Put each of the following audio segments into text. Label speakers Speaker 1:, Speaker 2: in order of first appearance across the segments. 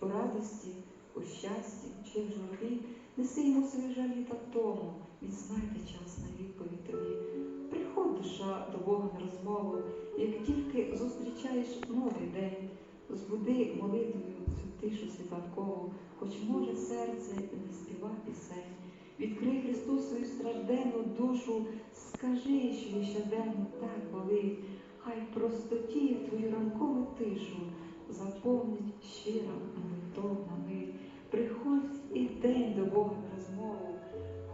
Speaker 1: у радості, у щасті чи в журбі, неси йому свої жалі та тому, він знайде час на відповідь тобі. Приходь, душа, до Бога на розмову, як тільки зустрічаєш новий день, збуди молитвою цю тишу світанкову, хоч може серце не співа пісень. Відкрий Христу свою стражденну душу, скажи, що їй щоденно так болить, хай простоті твою ранкову тишу заповнить щира молитовна мить. Приходь і день до Бога на розмову,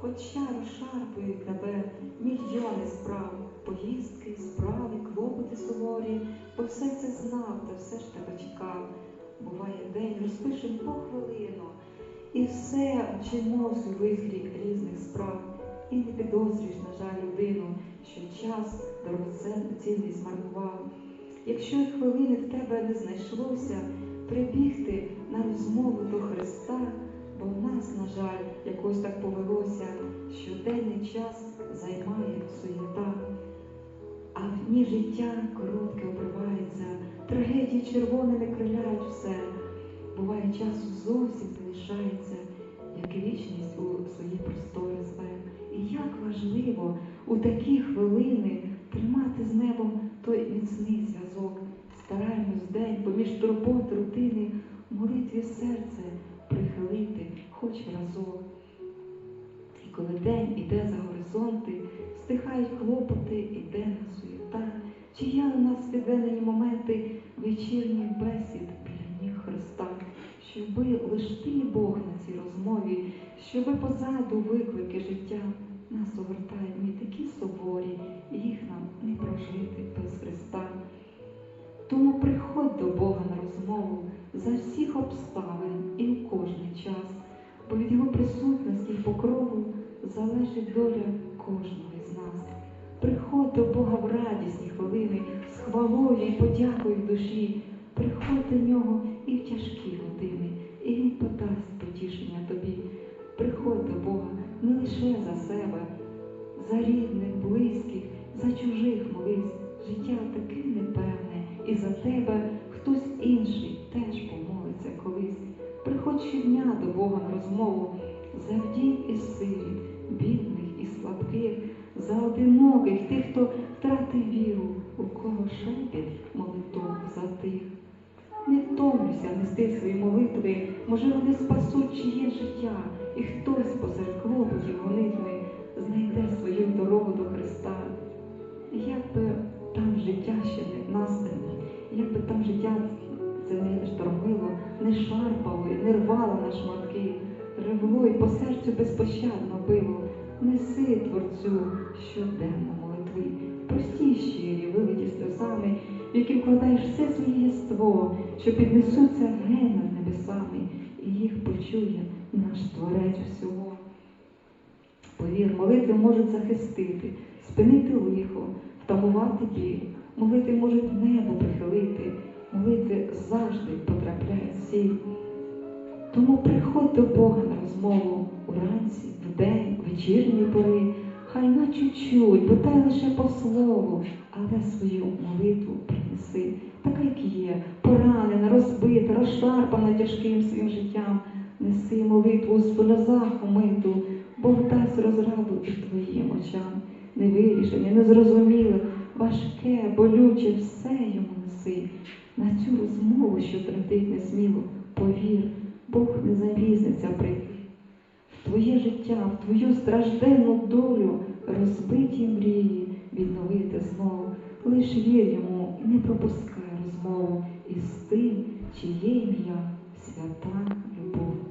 Speaker 1: хоча розшарпують тебе мільйони справ, поїздки, справи, клопоти суворі, бо все це знав та все ж тебе чекав. Буває день, розпишем по хвилину, і все вчимось у вихрі різних справ, і не підозрюєш, на жаль, людину, що час дорогоцінний змарнував. Якщо й хвилини в тебе не знайшлося, прибігти на розмову до Христа, бо в нас, на жаль, якось так повелося, що денний час займає суєта, а в дні життя коротке обривається, трагедії червоними криляють все. Буває, часу зовсім не лишається, як вічність у свої простори зве. І як важливо у такі хвилини тримати з небом той міцний зв'язок. Стараємось день поміж турбот рутини молитві серце прихилити хоч разок. І коли день іде за горизонти, стихають клопоти, іде суєта, чи є у нас відведені моменти вечірніх бесід біля ніг Христа, щоби лиш ти Бог на цій розмові, щоби позаду виклики життя нас огортають ми такі до Бога на розмову за всіх обставин і у кожний час, бо від Його присутності і покрову залежить доля кожного із нас. Приходь до Бога в радісні хвилини з хвалою і подякою в душі. Приходь до нього і в тяжкі години, і Він подасть потішення тобі. Приходь до Бога не лише за себе, за рідних, близьких, за чужих молись. За вдів і сиріт, бідних і слабких, за одиноких, тих, хто втратив віру, у кого шепіт молитов затих. Не втомлюйся нести свої молитви, може вони спасуть чиє життя, і хтось посеред клопотів гонитви знайде свою дорогу до Христа. Як би там життя ще не настане, як би там життя це не штормило, не шарпало, і не рвало на шматки, ревло по серцю безпощадно било, неси Творцю щоденно молитви, прості щирі, вилиті сльозами, в які вкладаєш все своє єство, що піднесуться ген над небесами, і їх почує наш Творець усього. Повір, молитви можуть захистити, спинити лихо, втамувати біль. Молитви можуть небо прихилити, молитви завжди потрапляють всі. Тому приходь до Бога на розмову уранці, вдень, вечірньої пори, хай на чуть-чуть, бодай лише по слову, але свою молитву принеси, така, як є, поранена, розбита, розшарпана тяжким своїм життям. Неси молитву у сльозах умиту, Бог дасть розраду і твоїм очам. Невирішення, незрозуміле, важке, болюче, все йому неси. На цю розмову, що тремтить несміло, повір, Бог не запізниться прийти. В твоє життя, в твою стражденну долю, розбиті мрії відновити знову. Лиш вір йому і не пропускай розмову із тим, чиє ім'я свята любов.